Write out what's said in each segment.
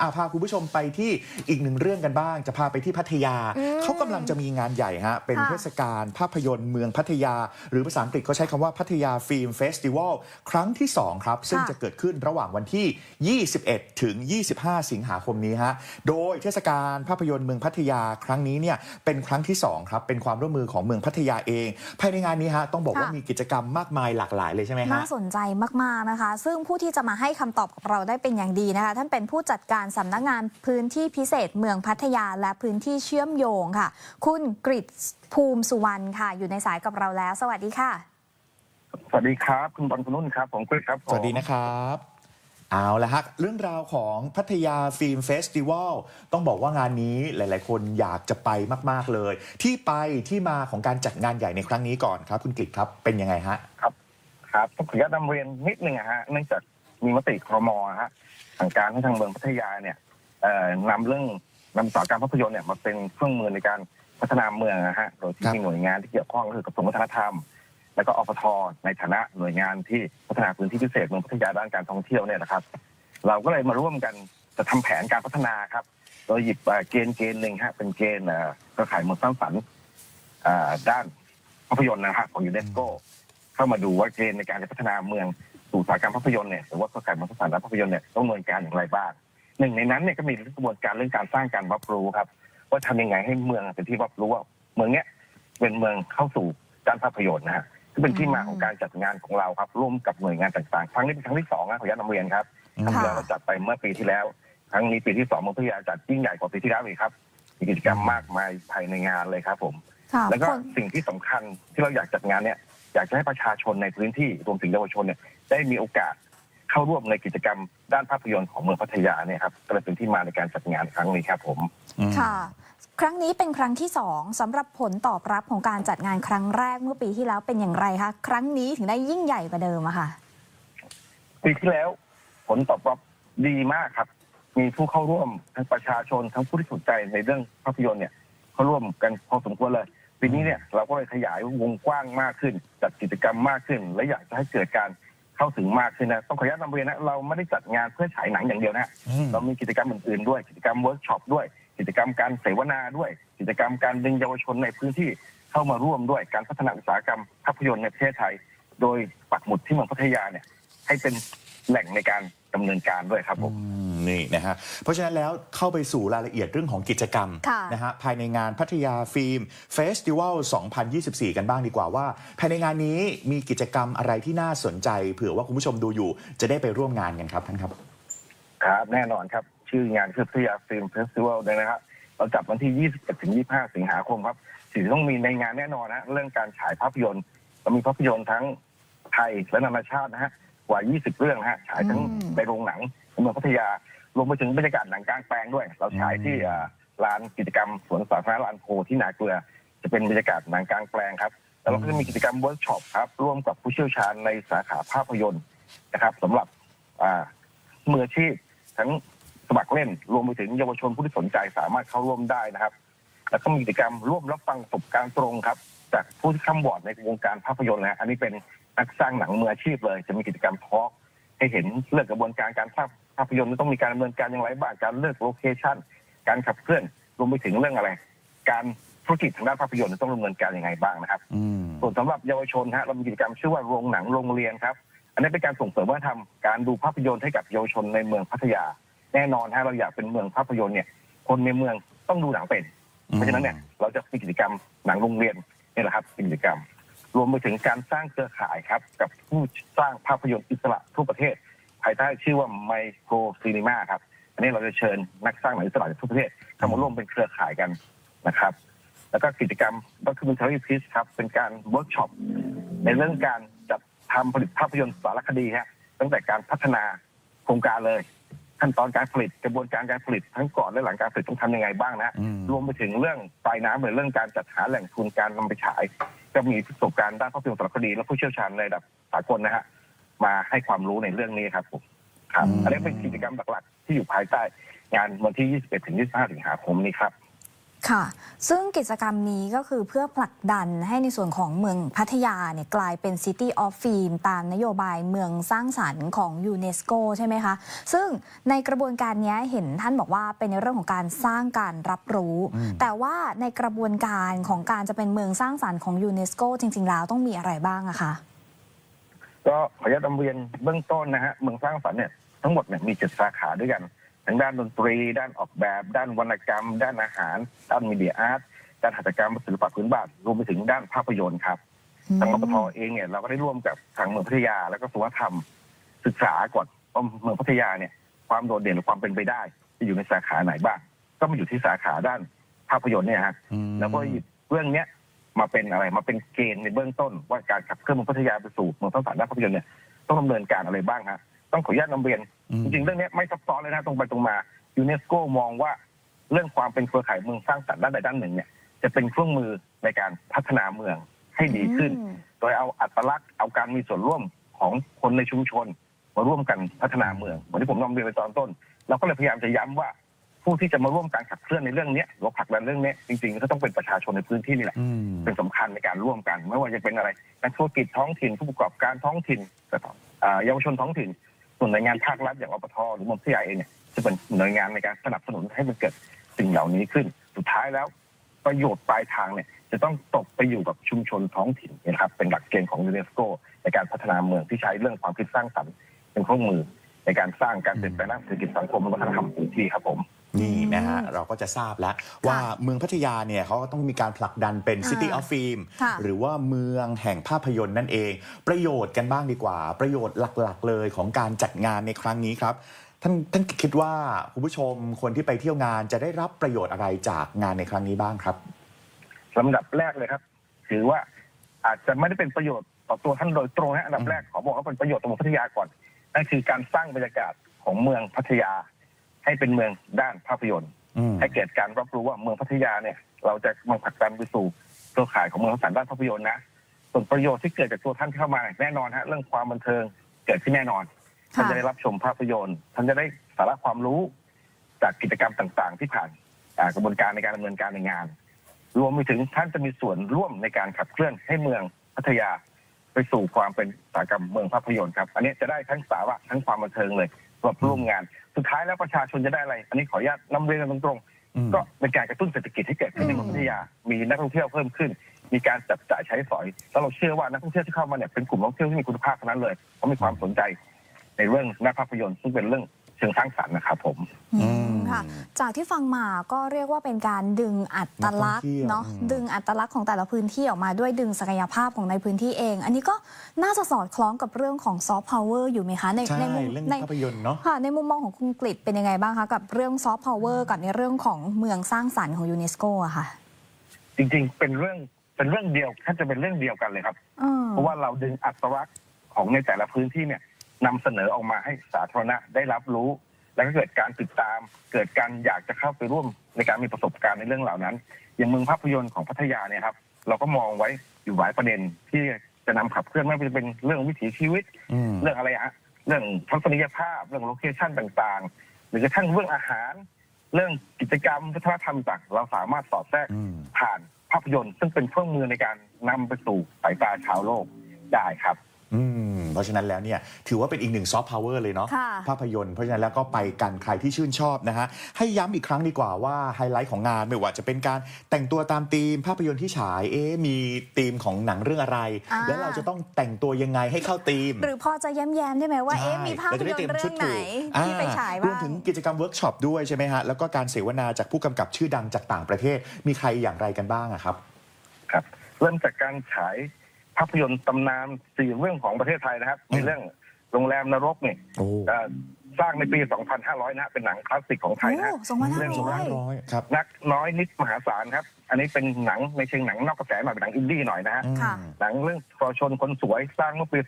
อาพาคุณผู้ชมไปที่อีกหนึ่งเรื่องกันบ้าง จะพาไปที่พัทยาอืมเขากำลังจะมีงานใหญ่ฮะ เป็นค่ะเทศกาลภาพยนตร์เมืองพัทยา หรือภาษาอังกฤษเขาใช้คำว่าพัทยาฟิล์มเฟสติวัลครั้งที่ 2 ครับ ซึ่งค่ะจะเกิดขึ้นระหว่างวันที่ 21 ถึง 25 สิงหาคมนี้ฮะ โดยเทศกาลภาพยนตร์เมืองพัทยาครั้งนี้เนี่ยเป็นครั้งที่2ครับเป็นความร่วมมือของเมืองพัทยาเอง ภายในงานนี้ฮะต้องบอกว่าค่ะมีกิจกรรมมากมายหลากหลายเลยใช่ไหมฮะน่าสนใจมากๆนะคะ ซึ่งผู้ที่จะมาให้คำตอบกับเราได้เป็นอย่างดีนะคะ ท่านเป็นผู้จัดการสำนักงานพื้นที่พิเศษเมืองพัทยาและพื้นที่เชื่อมโยงค่ะ คุณกริตภูมิสุวรรณค่ะ อยู่ในสายกับเราแล้ว สวัสดีค่ะ สวัสดีครับ คุณบอลคุณนุ่นครับผมกฤษครับผมสวัสดีนะครับ เอาละฮะเรื่องราวของพัทยาฟิล์มเฟสติวัลต้องบอกว่างานนี้หลาย ๆ คนอยากจะไปมาก ๆ เลย ที่ไปที่มาของการจัดงานใหญ่ในครั้งนี้ก่อนครับ คุณกฤษครับเป็นยังไงฮะครับต้องขออนุญาตนำเรียนนิดนึงอะฮะเนื่องจากมีมติครมอะฮะ สั่งการให้ทางเมืองพัทยาเนี่ยนำเรื่องนำตสากรรภาพยนตร์เนี่ยมาเป็นเครื่องมือในการพัฒนาเมืองนะฮะโดยที่มีหน่วยงานที่เกี่ยวข้องก็คือกระทรวงวัฒนธรรม แล้วก็อปทในฐานะหน่วยงานที่พัฒนาพื้นที่พิเศษเมืองพัทยาด้านการท่องเที่ยวเนี่ยนะครับ เราก็เลยมาร่วมกันจะทำแผนการพัฒนาครับโดยหยิบเกณฑ์เกณฑ์หนึ่งฮะเป็นเกณฑ์เอ่อเครือข่ายเมืองสร้างสรรค์ด้านภาพยนตร์นะฮะของยูเนสโกเข้ามาดูว่าเกณฑ์ในการจะพัฒนาเมือง สู่อุตสาหกรรมภาพยนตร์เนี่ยหรือว่าเครือข่ายเมืองสร้างสรรค์ด้านภาพยนตร์เนี่ยต้องดำเนินการอย่างไรบ้างหนึ่งในนั้นเนี่ยก็มีกระบวนการเรื่องการสร้างการรับรู้ครับ ว่าทำยังไงให้เมืองเป็นที่รับรู้ว่าเมืองเนี้ยเป็นเมืองเข้าสู่ด้านภาพยนตร์นะฮะที่เป็นที่มาของการจัดงานของเราครับ ร่วมกับหน่วยงานต่างๆครั้งนี้เป็นครั้งที่สองนะขออนุญาตนำเรียนครับครั้งที่แล้วเราจัดไปเมื่อปีที่แล้ว ครั้งนี้ปีที่สองเมืองพัทยาจัดยิ่งใหญ่กว่าปีที่แล้วอีกครับมีกิจกรรมมากมายภายในงานเลยครับผมค่ะแล้วก็คนสิ่งที่สำคัญที่เราอยากจัดงานเนี่ยอยากจะให้ประชาชนในพื้นที่รวมถึงเยาวชนเนี่ย ได้มีโอกาสเข้าร่วมในกิจกรรมด้านภาพยนตร์ของเมืองพัทยาเนี่ยครับก็เลยเป็นที่มาในการจัดงานครั้งนี้ครับผม ค่ะ ครั้งนี้เป็นครั้งที่สองสำหรับผลตอบรับของการจัดงานครั้งแรกเมื่อปีที่แล้วเป็นอย่างไรคะครั้งนี้ถึงได้ยิ่งใหญ่กว่าเดิมอะค่ะ ปีที่แล้วผลตอบรับดีมากครับ มีผู้เข้าร่วมทั้งประชาชนทั้งผู้ที่สนใจในเรื่องภาพยนตร์เนี่ยเข้าร่วมกันพอสมควรเลยปีนี้เนี่ยเราก็เลยขยายวงกว้างมากขึ้น จัดกิจกรรมมากขึ้น และอยากจะให้เกิดการ เข้าถึงมากขึ้นนะต้องขออนุญาตนำเรียนนะเราไม่ได้จัดงานเพื่อฉายหนังอย่างเดียวนะอืม เรามีกิจกรรมอื่นๆด้วย กิจกรรมเวิร์กช็อปด้วย กิจกรรมการเสวนาด้วย กิจกรรมการดึงเยาวชนในพื้นที่เข้ามาร่วมด้วยการพัฒนาอุตสาหกรรมภาพยนตร์ในประเทศไทย โดยปักหมุดที่เมืองพัทยาเนี่ยให้เป็นแหล่งในการดำเนินการด้วยครับผม อืม นี่นะฮะเพราะฉะนั้นแล้วเข้าไปสู่รายละเอียดเรื่องของกิจกรรมค่ะนะฮะภายในงานพัทยาฟิล์มเฟสติวัล 2024 กันบ้างดีกว่าว่า ภายในงานนี้มีกิจกรรมอะไรที่น่าสนใจ เผื่อว่าคุณผู้ชมดูอยู่ จะได้ไปร่วมงานกันครับท่านครับ ครับแน่นอนครับ ชื่องานคือพัทยาฟิล์มเฟสติวัลเลยนะครับเราจัดวันที่ 21ถึง25 สิงหาคมครับสิ่งที่ต้องมีในงานแน่นอนนะเรื่องการฉายภาพยนตร์เรามีภาพยนตร์ทั้งไทยและนานาชาตินะฮะกว่า 20 เรื่องนะฮะฉายทั้งอืมในโรงหนังใน เมืองพัทยารวมไปถึงบรรยากาศหนังกลางแปลงด้วย เราฉายที่อ่าลานกิจกรรมสวนสาธารณะลานโพที่นาเกลือ จะเป็นบรรยากาศหนังกลางแปลงครับแล้วเราก็จะมีกิจกรรมเวิร์กช็อปครับร่วมกับผู้เชี่ยวชาญในสาขาภาพยนตร์นะครับสำหรับอ่ามืออาชีพทั้งสมัครเล่น รวมไปถึงเยาวชนผู้ที่สนใจสามารถเข้าร่วมได้นะครับ แล้วก็มีกิจกรรมร่วมรับฟังประสบการณ์ตรงครับ จากผู้ที่ข้ามบอร์ดในวงการภาพยนตร์นะฮะอันนี้เป็นนักสร้างหนังมืออาชีพเลย จะมีกิจกรรมทอล์กให้เห็นเรื่องกระบวนการการสร้าง ภาพยนตร์ต้องมีการดำเนินการอย่างไรบ้างการเลือกโลเคชั่นการขับเคลื่อนรวมไปถึงเรื่องอะไร การธุรกิจทางด้านภาพยนตร์ต้องดำเนินการยังไงบ้างนะครับอืมส่วนสำหรับเยาวชนฮะเรามีกิจกรรมชื่อว่าโรงหนังโรงเรียนครับ อันนี้เป็นการส่งเสริมวัฒนธรรมการดูภาพยนตร์ให้กับเยาวชนในเมืองพัทยา แน่นอนฮะเราอยากเป็นเมืองภาพยนตร์เนี่ยคนในเมืองต้องดูหนังเป็น เพราะฉะนั้นเนี่ยเราจะมีกิจกรรมหนังโรงเรียนนี่แหละครับเป็นกิจกรรม รวมไปถึงการสร้างเครือข่ายครับ กับผู้สร้างภาพยนตร์อิสระทั่วประเทศ ภายใต้ชื่อว่าไมโครซีนีมาครับ อันนี้เราจะเชิญนักสร้างหนังอิสระจากทั่วประเทศเข้ามาร่วมเป็นเครือข่ายกันนะครับ แล้วก็กิจกรรม documentary piece ครับ เป็นการเวิร์กช็อปในเรื่องการจัดทำผลิตภาพยนตร์สารคดีฮะตั้งแต่การพัฒนาโครงการเลยขั้นตอนการผลิตกระบวนการการผลิตทั้งก่อนและหลังการผลิตต้องทำยังไงบ้างนะอืมรวมไปถึงเรื่องปลายน้ำหรือเรื่องการจัดหาแหล่งทุนการนำไปฉายก็มีประสบการณ์ด้านภาพยนตร์สารคดีและผู้เชี่ยวชาญในระดับสากลนะฮะ มาให้ความรู้ในเรื่องนี้ครับผมครับอืมอันนี้เป็นกิจกรรมหลักๆที่อยู่ภายใต้งานวันที่ 21 ถึง 25 สิงหาคมนี้ครับ ค่ะ ซึ่งกิจกรรมนี้ก็คือเพื่อผลักดันให้ในส่วนของเมืองพัทยาเนี่ยกลายเป็น City of Film ตามนโยบายเมืองสร้างสรรค์ของยูเนสโกใช่ไหมคะ ซึ่งในกระบวนการเนี้ยเห็นท่านบอกว่าเป็นในเรื่องของการสร้างการรับรู้อืมแต่ว่าในกระบวนการของการจะเป็นเมืองสร้างสรรค์ของยูเนสโกจริง ๆ แล้วต้องมีอะไรบ้างอะคะ ก็ขออนุญาตนำเรียนเบื้องต้นนะฮะเมืองสร้างสรรค์เนี่ยทั้งหมดเนี่ยมีเจ็ดสาขาด้วยกันทั้งด้านดนตรี ด้านออกแบบ ด้านวรรณกรรม ด้านอาหาร ด้านมีเดียอาร์ตด้านหัตถกรรมศิลปะพื้นบ้านรวมไปถึงด้านภาพยนตร์ครับทางอปทเองเนี่ยเราก็ได้ร่วมกับทางเมืองพัทยาแล้วก็สุวรรณธรรม ศึกษาก่อนว่าเมืองพัทยาเนี่ยความโดดเด่นหรือความเป็นไปได้ จะอยู่ในสาขาไหนบ้าง ก็มาอยู่ที่สาขาด้านภาพยนตร์เนี่ยฮะอืมแล้วก็หยิบเรื่องเนี้ย มาเป็นอะไรมาเป็นเกณฑ์ในเบื้องต้น ว่าการขับเคลื่อนเมืองพัทยาไปสู่เมืองสร้างสรรค์ด้านภาพยนตร์เนี่ยต้องดำเนินการอะไรบ้างฮะต้องขออนุญาตนำเรียนอืมจริงๆเรื่องเนี้ยไม่ซับซ้อนเลยนะตรงไปตรงมายูเนสโกมองว่าเรื่องความเป็นเครือข่ายเมืองสร้างสรรค์ด้านใดด้านหนึ่งเนี่ยจะเป็นเครื่องมือในการพัฒนาเมืองให้ดีขึ้นอืมโดยเอาอัตลักษณ์เอาการมีส่วนร่วมของคนในชุมชน มาร่วมกันพัฒนาเมืองเหมือนที่ผมนำเรียนไปตอนต้น เราก็เลยพยายามจะย้ำว่า ผู้ที่จะมาร่วมการขับเคลื่อนในเรื่องเนี้ยหรือผลักดันเรื่องเนี้ยจริงๆก็ต้องเป็นประชาชนในพื้นที่นี่แหละอืมเป็นสำคัญในการร่วมกัน ไม่ว่าจะเป็นอะไรนักธุรกิจท้องถิ่นผู้ประกอบการท้องถิ่นแต่อ่าเยาวชนท้องถิ่นส่วนหน่วยงานภาครัฐอย่างอปทหรือมมทีไอเองเนี่ยจะเป็นหน่วยงานในการสนับสนุนให้มันเกิดสิ่งเหล่านี้ขึ้น สุดท้ายแล้วประโยชน์ปลายทางเนี่ยจะต้องตกไปอยู่กับชุมชนท้องถิ่นนะครับเป็นหลักเกณฑ์ของยูเนสโกในการพัฒนาเมืองที่ใช้เรื่องความคิดสร้างสรรค์เป็นเครื่องมือในการสร้างการเปลี่ยนแปลงด้านเศรษฐกิจสังคมและวัฒนธรรมพื้นที่ครับผม นี่นะฮะอืมเราก็จะทราบแล้วว่าเมืองพัทยาเนี่ยเขาก็ต้องมีการผลักดันเป็นอ่า City of Film ค่ะหรือว่าเมืองแห่งภาพยนตร์นั่นเอง ประโยชน์กันบ้างดีกว่า ประโยชน์หลักๆ เลยของการจัดงานในครั้งนี้ครับท่านท่านคิดว่าคุณผู้ชมคนที่ไปเที่ยวงานจะได้รับประโยชน์อะไรจากงานในครั้งนี้บ้างครับลำดับแรกเลยครับ ถือว่าอาจจะไม่ได้เป็นประโยชน์ต่อตัวท่านโดยตรงนะอันดับแรกขอบอกว่าเป็นประโยชน์ต่อเมืองพัทยาก่อนนั่นคือการสร้างบรรยากาศของเมืองพัทยา ให้เป็นเมืองด้านภาพยนตร์อืมให้เกิดการรับรู้ว่าเมืองพัทยาเนี่ย เราจะมาผลักดันไปสู่เครือข่ายของเมืองสร้างสรรค์ด้านภาพยนตร์นะส่วนประโยชน์ที่เกิดจากตัวท่านเข้ามาแน่นอนฮะเรื่องความบันเทิงเกิดขึ้นแน่นอนท่านจะได้รับชมภาพยนตร์ท่านจะได้สาระความรู้ จากกิจกรรมต่างๆ ที่ผ่านอ่ากระบวนการในการดำเนินการในงาน รวมไปถึงท่านจะมีส่วนร่วมในการขับเคลื่อนให้เมืองพัทยา ไปสู่ความเป็นอุตสาหกรรมเมืองภาพยนตร์ครับ อันนี้จะได้ทั้งสาระทั้งความบันเทิงเลย สำหรับร่วมงาน สุดท้ายแล้วประชาชนจะได้อะไร อันนี้ขออนุญาตนำเรียนกันตรงอืมๆก็เป็นการกระตุ้นเศรษฐกิจให้เกิดขึ้นในเมืองพัทยา มีนักท่องเที่ยวเพิ่มขึ้น มีการจับจ่ายใช้สอย แล้วเราเชื่อว่านักท่องเที่ยวที่เข้ามาเนี่ยเป็นกลุ่มนักท่องเที่ยวที่มีคุณภาพทั้งนั้นเลยเพราะมีความสนใจในเรื่องหน้าภาพยนตร์ซึ่งเป็นเรื่อง เชิงสร้างสรรค์นะครับผมอืมอืมค่ะ จากที่ฟังมาก็เรียกว่าเป็นการดึงอัตลักษณ์เนาะนักท่องเที่ยวอืมดึงอัตลักษณ์ของแต่ละพื้นที่ออกมาด้วยดึงศักยภาพของในพื้นที่เอง อันนี้ก็น่าจะสอดคล้องกับเรื่องของซอฟต์พาวเวอร์อยู่ไหมคะในใช่ในมุมเรื่องในภาพยนตร์เนาะค่ะในมุมมองของคุณกฤษเป็นยังไงบ้างคะกับเรื่องซอฟต์พาวเวอร์กับในเรื่องของเมืองสร้างสรรค์ของยูเนสโกอะค่ะจริงๆ เป็นเรื่องเป็นเรื่องเดียวแทบจะเป็นเรื่องเดียวกันเลยครับ อืมเพราะว่าเราดึงอัตลักษณ์ของในแต่ละพื้นที่เนี่ย นำเสนอออกมาให้สาธารณะได้รับรู้ แล้วก็เกิดการติดตาม เกิดการอยากจะเข้าไปร่วมในการมีประสบการณ์ในเรื่องเหล่านั้น อย่างเมืองภาพยนตร์ของพัทยาเนี่ยครับเราก็มองไว้อยู่หลายประเด็นที่จะนำขับเคลื่อนไม่ว่าจะเป็นเรื่องวิถีชีวิตอืมเรื่องอะไรฮะเรื่องทัศนียภาพ เรื่องโลเคชั่นต่างๆ หรือกระทั่งเรื่องอาหาร เรื่องกิจกรรมวัฒนธรรมต่างเราสามารถสอดแทรกอืมผ่านภาพยนตร์ ซึ่งเป็นเครื่องมือในการนำไปสู่สายตาชาวโลกได้ครับ อืมเพราะฉะนั้นแล้วเนี่ยถือว่าเป็นอีกหนึ่งซอฟต์พาวเวอร์เลยเนาะค่ะ ภาพยนตร์เพราะฉะนั้นแล้วก็ไปกันใครที่ชื่นชอบนะฮะ ให้ย้ำอีกครั้งดีกว่าว่าไฮไลท์ของงานไม่ว่าจะเป็นการแต่งตัวตามธีม ภาพยนตร์ที่ฉายเอ๊ะมีธีมของหนังเรื่องอะไร อ่า แล้วเราจะต้องแต่งตัวยังไงให้เข้าธีม หรือพอจะแย้มๆได้ไหมว่าเอ๊ะมีภาพเราจะยได้นตเตรียมร์เรื่ชุอดงไหนถูกที่ไปฉายรวมบ้างถึงกิจกรรมเวิร์กช็อปด้วยใช่ไหมฮะ แล้วก็การเสวนาจากผู้กำกับชื่อดังจากต่างประเทศ มีใครอย่างไรกันบ้างอะครับ ครับเริ่มจากการฉาย ภาพยนตร์ตำนานสี่เรื่องของประเทศไทยนะครับอืมในเรื่องโรงแรมนรกเนี่ยโอ้เอ่อสร้างในปี 2500 นะฮะเป็นหนังคลาสสิกของไทยโอ้นะฮะ สองพันห้าเรื่องร้สองพัอนยห้าร้อยครับนักน้อยนิดมหาศาลครับ อันนี้เป็นหนังในเชิงหนังนอกกระแสหน่อยเป็นหนังอินดี้หน่อยนะฮะ อืม ค่ะ หนังเรื่องทรชนคนสวยสร้างเมื่อปี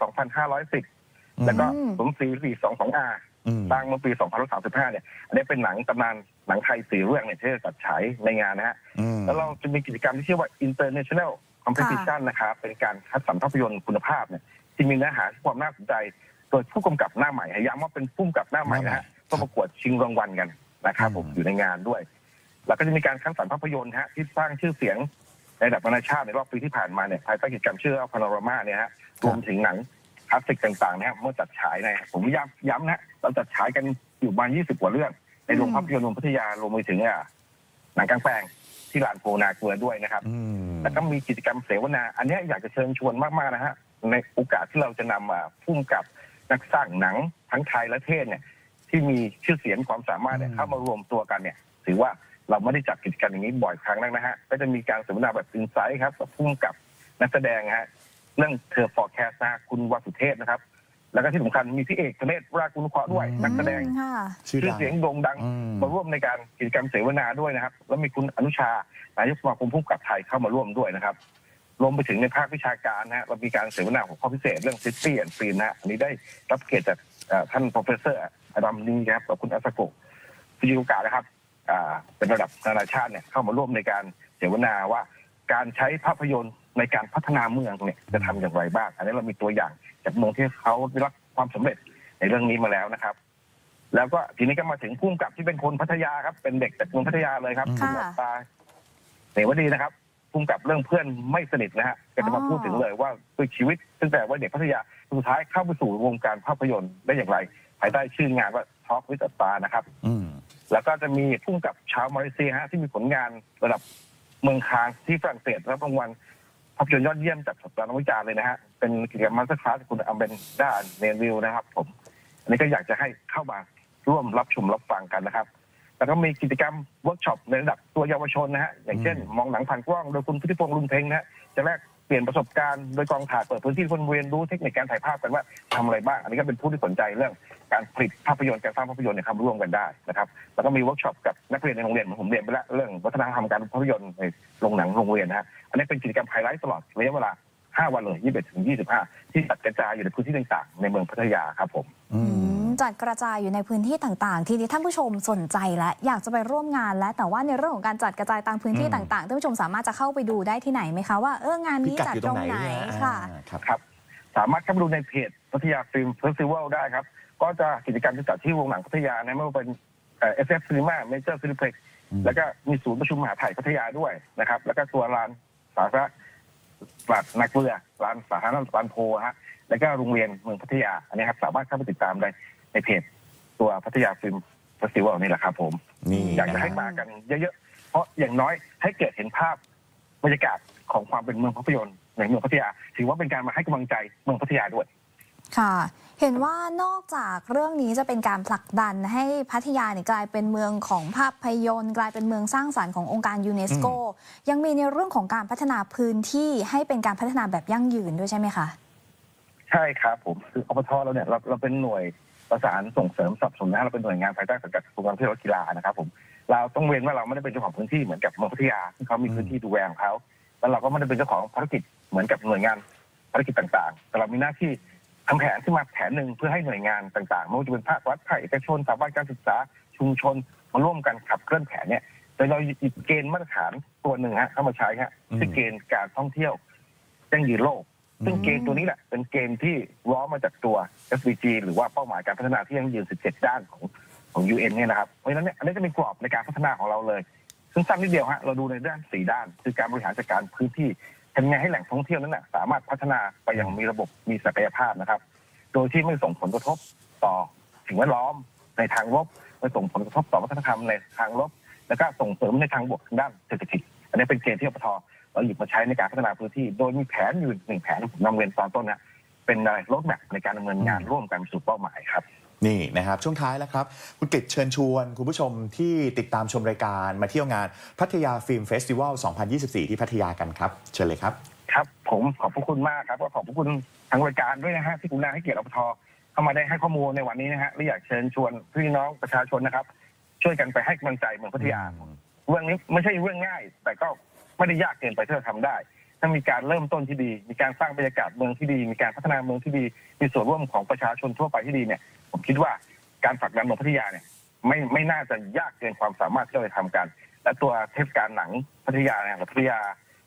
2510 แล้วก็อืม สมศรีสี่สองสองอาอืม สร้างเมื่อปี 2535 เนี่ย อันนี้เป็นหนังตำนานหนังไทยสี่เรื่องเนี่ยที่จะจัดฉายในงานนะฮะ อืมแล้วเราจะมีกิจกรรมที่ชื่อว่า international competition นะครับเป็นการคัดสรรภาพยนตร์คุณภาพเนี่ยที่มีเนื้อหาที่ความน่าสนใจ โดยผู้กำกับหน้าใหม่ย้ำว่าเป็นผู้กำกับหน้าใหม่นะฮะหน้าใหม่ก็ประกวดชิงรางวัลกันนะครับผมอืมอยู่ในงานด้วย แล้วก็จะมีการคัดสรรภาพยนตร์ฮะที่สร้างชื่อเสียงในระดับนานาชาติในรอบปีที่ผ่านมาเนี่ยภายใต้กิจกรรมชื่อพาโนรามาเนี่ยฮะรวมถึงหนังคลาสสิกต่างๆนะครับเมื่อจัดฉายในผมย้ำย้ำนะเราจัดฉายกันอยู่ประมาณ20 กว่าเรื่อง ในโรงอืมภาพยนตร์รวมพัทยารวมไปถึงอะหนังกลางแปลง ที่ลานโพนาเกลือด้วยนะครับอืมแล้วก็มีกิจกรรมเสวนา อันเนี้ยอยากจะเชิญชวนมากๆนะฮะในโอกาสที่เราจะนำมาพุ่มกับนักสร้างหนังทั้งไทยและเทศเนี่ย ที่มีชื่อเสียงความสามารถเนี่ยอืมเข้ามารวมตัวกันเนี่ย ถือว่าเราไม่ได้จัดกิจกรรมอย่างนี้บ่อยครั้งแล้วนะฮะก็จะมีการเสวนาแบบอินไซต์ครับกับพุ่มกับนักแสดงฮะเรื่องเธอ forecast นะฮะคุณวาสุเทพนะครับ แล้วก็ที่สำคัญมีพี่เอกธเนศราชกุลนุเคราะห์ด้วยนักแสดงอืมค่ะ ชื่อชื่อดัง เสียงโด่งดัง อืม มาร่วมในการกิจกรรมเสวนาด้วยนะครับ แล้วมีคุณอนุชานายกสมาคมผู้กำกับไทยเข้ามาร่วมด้วยนะครับรวมไปถึงในภาควิชาการนะฮะเรามีการเสวนาของข้อพิเศษเรื่องซิตี้แอนด์ฟีนนะฮะอันนี้ได้รับเกียรติจากเอ่อท่าน professor อดัมนีนะครับกับคุณอัสโกะฟิจิโอกะนะครับอ่าเป็นระดับนานาชาติเนี่ยเข้ามาร่วมในการเสวนาว่าการใช้ภาพยนตร์ ในการพัฒนาเมืองเนี่ยจะทำอย่างไรบ้าง อันนี้เรามีตัวอย่างจากเมืองที่เขาได้รับความสำเร็จในเรื่องนี้มาแล้วนะครับ แล้วก็ทีนี้ก็มาถึงพุ่มกับที่เป็นคนพัทยาครับ เป็นเด็กจากเมืองพัทยาเลยครับอืมคุณอัตตาเสวดีนะครับพุ่มกับเรื่องเพื่อนไม่สนิทนะฮะก็จะมาอ๋อพูดถึงเลยว่าด้วยชีวิตตั้งแต่วัยเด็กพัทยาสุดท้ายเข้าไปสู่วงการภาพยนตร์ได้อย่างไร ภายใต้ชื่องานว่าท็อกวิตตานะครับอืมแล้วก็จะมีพุ่มกับชาวมาเลเซียฮะที่มีผลงานระดับเมืองคานที่ฝรั่งเศสรับรางวัล ภาพยนตร์ยอดเยี่ยมจากสัปดาห์นักวิจารณ์เลยนะฮะ เป็นกิจกรรมมาสเตอร์คลาสคุณอัมเบนด้านเนวิลนะครับ ผม อันนี้ก็อยากจะให้เข้ามาร่วมรับชมรับฟังกันนะครับ แล้วก็มีกิจกรรมเวิร์กช็อปในระดับตัวเยาวชนนะฮะ อย่างเช่น มองหนังผ่านกล้องโดยคุณพุทธิพงษ์ลุนเพ็งนะฮะ จะแลก เปลี่ยนประสบการณ์โดยกองถ่ายเปิดพื้นที่คนเรียนรู้เทคนิคการถ่ายภาพกันว่าทำอะไรบ้าง อันนี้ก็เป็นผู้ที่สนใจเรื่องการผลิตภาพยนตร์การสร้างภาพยนตร์เนี่ยเข้ามาร่วมกันได้นะครับแล้วก็มีเวิร์กช็อปกับนักเรียนในโรงเรียนเหมือนผมเรียนไปแล้วเรื่องวัฒนธรรมการภาพยนตร์ในโรงหนังโรงเรียนนะฮะอันนี้เป็นกิจกรรมไฮไลท์ตลอดระยะเวลา5วันเลย21ถึง25 ที่จัดกระจายอยู่ในพื้นที่ต่างๆ ในเมืองพัทยาครับผมอือืมม จัดกระจายอยู่ในพื้นที่ต่างๆ ทีนี้ท่านผู้ชมสนใจและอยากจะไปร่วมงานและแต่ว่าในเรื่องของการจัดกระจายตามพื้นที่อืมต่างๆท่านผู้ชมสามารถจะเข้าไปดูได้ที่ไหนไหมคะว่าเอองานพินี้กัดจัดอยู่ตตรรงงไหนไหนเนี่ยค่ะอ่าครับครับสามารถเข้าไปดูในเพจพัทยาฟิล์มเฟสติวัลได้ครับ ก็จะกิจกรรมจะจัดที่โรงหนังพัทยานะไม่ว่าเป็นเอฟเอฟซีนีมาเมเจอร์ฟิลิปเพ็กอืมแล้วก็มีศูนย์ประชุมมหาไทยพัทยาด้วยนะครับ แล้วก็ตัวลานสาธารณะลานนาเกลือลานสาธารณะลานโพฮะ แล้วก็โรงเรียนเมืองพัทยา อันนี้ครับ สามารถเข้าไปติดตามได้ ในเพจตัวพัทยาฟิล์มเฟสติวัลนี่แหละครับผมนี่อยากจะให้มากันเยอะๆ เพราะอย่างน้อยให้เกิดเห็นภาพบรรยากาศของความเป็นเมืองภาพยนตร์ในเมืองพัทยา ถือว่าเป็นการมาให้กำลังใจเมืองพัทยาด้วย ค่ะ เห็นว่านอกจากเรื่องนี้จะเป็นการผลักดันให้พัทยาเนี่ยกลายเป็นเมืองของภาพยนตร์ กลายเป็นเมืองสร้างสรรค์ขององค์การยูเนสโก ยังมีในเรื่องของการพัฒนาพื้นที่ให้เป็นการพัฒนาแบบยั่งยืนด้วยใช่ไหมคะ ใช่ครับผมคืออปทเราเนี่ยเราเราเป็นหน่วย ประสานส่งเสริมสนับสนุนนะเราเป็นหน่วยงานภายใต้สังกัดกรมการท่องเที่ยวและกีฬานะครับผมเราต้องเรียนว่าเราไม่ได้เป็นเจ้าของพื้นที่เหมือนกับเมืองพัทยาที่เขามีพื้นที่ดูแลของเขาแล้วเราก็ไม่ได้เป็นเจ้าของภารกิจเหมือนกับหน่วยงานภารกิจต่างๆ แต่เรามีหน้าที่ทำแผนขึ้นมาแผนหนึ่งเพื่อให้หน่วยงานต่างๆไม่ว่าจะเป็นภาครัฐภาคเอกชนสถาบันการศึกษาชุมชนมาร่วมกันขับเคลื่อนแผนเนี่ยโดยเราหยิบเกณฑ์มาตรฐานตัวหนึ่งฮะเข้ามาใช้ฮะคือเกณฑ์การท่องเที่ยวยั่งยืนโลก ซึ่งเกณฑ์ตัวนี้แหละเป็นเกณฑ์ที่ร้อมาจากตัว SDG หรือว่าเป้าหมายการพัฒนาที่ยั่งยืน 17 ด้านของของ UN เนี่ยนะครับ เพราะฉะนั้นเนี่ยอันนี้จะเป็นกรอบในการพัฒนาของเราเลยซึ่งสั้นนิดเดียวฮะเราดูในด้าน4ด้าน คือการบริหารจัดการพื้นที่ทำไงให้แหล่งท่องเที่ยวนั้นนะสามารถพัฒนาไปอย่างมีระบบมีศักยภาพนะครับ โดยที่ไม่ส่งผลกระทบต่อสิ่งแวดล้อมในทางลบไม่ส่งผลกระทบต่อวัฒนธรรมในทางลบ แล้วก็ส่งเสริมในทางบวกทางด้านเศรษฐกิจ อันนี้เป็นเกณฑ์ที่อปท เราหยิบมาใช้ในการพัฒนาพื้นที่ โดยมีแผนอยู่หนึ่งแผนที่ผมนำเรียนตอนต้นนะเป็นอะไรรถแมพในการดำเนินงานร่วมกันสู่เป้าหมายครับนี่นะครับช่วงท้ายแล้วครับ คุณกฤษเชิญชวน คุณผู้ชมที่ติดตามชมรายการมาเที่ยวงานพัทยาฟิล์มเฟสติวัล 2024 ที่พัทยากันครับ เชิญเลยครับ ครับ ผมขอบพระคุณมากครับก็ขอบพระคุณทางรายการด้วยนะฮะที่คุณนาให้เกียรติอปทเข้ามาได้ให้ข้อมูลในวันนี้นะฮะและอยากเชิญชวนพี่น้องประชาชนนะครับ ช่วยกันไปให้กำลังใจเมืองพัทยาเรื่องนี้ไม่ใช่เรื่องง่าย แต่ก็ ไม่ได้ยากเกินไปที่จะทำได้ ถ้ามีการเริ่มต้นที่ดี มีการสร้างบรรยากาศเมืองที่ดี มีการพัฒนาเมืองที่ดี มีส่วนร่วมของประชาชนทั่วไปที่ดีเนี่ย ผมคิดว่าการผลักดันเมืองพัทยาเนี่ยไม่ไม่น่าจะยากเกินความสามารถที่เราจะทำกัน และตัวเทศกาลหนังพัทยาเนี่ยหรือพัทยา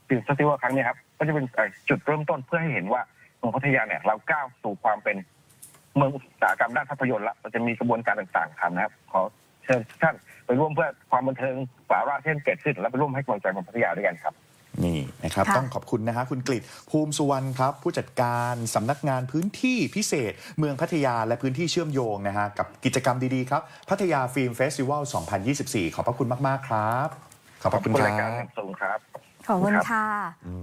ฟิล์มเฟสติวัลครั้งเนี้ยครับก็จะเป็นจุดเริ่มต้นเพื่อให้เห็นว่าเมืองพัทยาเนี่ยเราก้าวสู่ความเป็นเมืองอุตสาหกรรมด้านภาพยนตร์ละเราจะมีกระบวนการต่างๆทำนะครับ ขอ เชิญทุกท่านไปร่วมเพื่อความบันเทิงสาระที่เกิดขึ้น และไปร่วมให้กำลังใจคนพัทยาด้วยกันครับ นี่นะครับ ค่ะต้องขอบคุณนะฮะคุณกฤษภูมิสุวรรณครับ ผู้จัดการสำนักงานพื้นที่พิเศษ เมืองพัทยาและพื้นที่เชื่อมโยงนะฮะกับกิจกรรมดี ๆ ครับ พัทยาฟิล์มเฟสติวัล 2024 ขอบพระคุณมาก ๆ ครับ ขอบพระคุณครายรัการบอย่างสูงครับข อบคุณครับค่ะ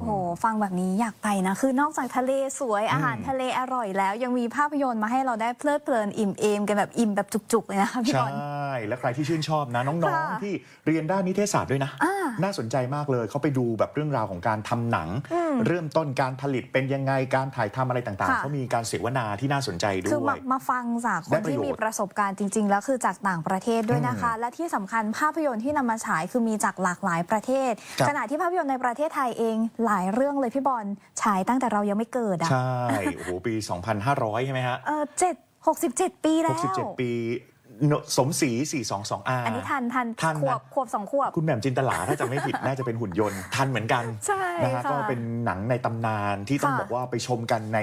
โอ้โห ฟังแบบนี้อยากไปนะ คือนอกจากทะเลสวยอาหารทะเลอร่อยแล้ว ยังมีภาพยนตร์มาให้เราได้เพลิดเพลินอิ่มเอมกันแบบอิ่มแบบจุกๆเลยนะคะพี่ใชบอล่และใครที่ชื่นชอบนะ น้องค่ะๆที่เรียนด้านนิเทศศาสตร์ด้วยนะอ่าน่าสนใจมากเลยเขาไปดูแบบเรื่องราวของการทำหนังอืมเริ่มต้นการผลิตเป็นยังไงการถ่ายทำอะไรต่างๆค่ะเขามีการเสวนาที่น่าสนใจด้คือวมายมาฟังจากคได้นประที่โยชน์มีประสบการณ์จริง ๆ แล้วคือจากต่างประเทศด้วยนะคะ และที่สำคัญภาพยนตร์ที่นำมาฉายคือมีจากหลากหลายประเทศครับขณะที่ภาพยนตร์ในประเทศไทยเองหลายเรื่องเลยพี่บอลฉายตั้งแต่เรายังไม่เกิดอะ ใช่ โอ้โห ปี 2,500 ใช่ไหมฮะ เออเจ็ดหกสิบเจ็ดปีแล้ว 67 ปีโน สมศรี422 r อันนี้ทันทันทันขวนะบขวบสองขวบ คุณแหม่มจินตลาถ้าจะไม่ผิด น่าจะเป็นหุ่นยนต์ทันเหมือนกันใช่นะฮะค่ะก็เป็นหนังในตำนานที่ต้องค่ะบอกว่าไปชมกันใน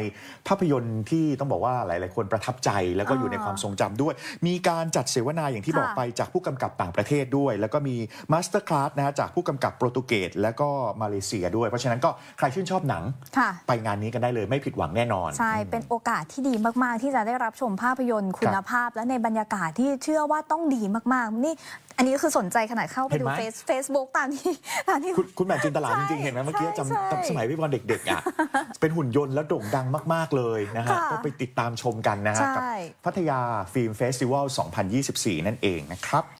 ภาพยนตร์ที่ต้องบอกว่าหลาย ๆ คนประทับใจแล้วก็อยู่ในความทรงจำด้วย มีการจัดเสวนาอย่างที่ค่ะบอกไปจากผู้กำกับต่างประเทศด้วย แล้วก็มีมาสเตอร์คลาสนะฮะจากผู้กำกับโปรตุเกสแล้วก็มาเลเซียด้วย เพราะฉะนั้นก็ใครชื่นชอบหนังค่ะไปงานนี้กันได้เลยไม่ผิดหวังแน่นอน ใช่เป็นโอกาสที่ดีมาก ๆ ที่จะได้รับชมภาพยนตร์คุณภาพและในบรรยากาศที่เชื่อว่าต้องดีมากๆ นี่อันนี้คือสนใจขนาดเข้าไปเห็นดูไหมเฟซเฟซบุ๊กตามที่ตามที่ คุณคุณแหม่มจินตลาใช่จริงๆ เห็นไหมเมื่อกี้ใช่จำใช่จำสมัยพี่บอลเด็กๆอะเป็นหุ่นยนต์แล้วโด่งดังมากๆเลยนะฮะค่ะก็ไปติดตามชมกันนะฮะใช่กับพัทยาฟิล์มเฟสติวัล 2024 นั่นเองนะครับ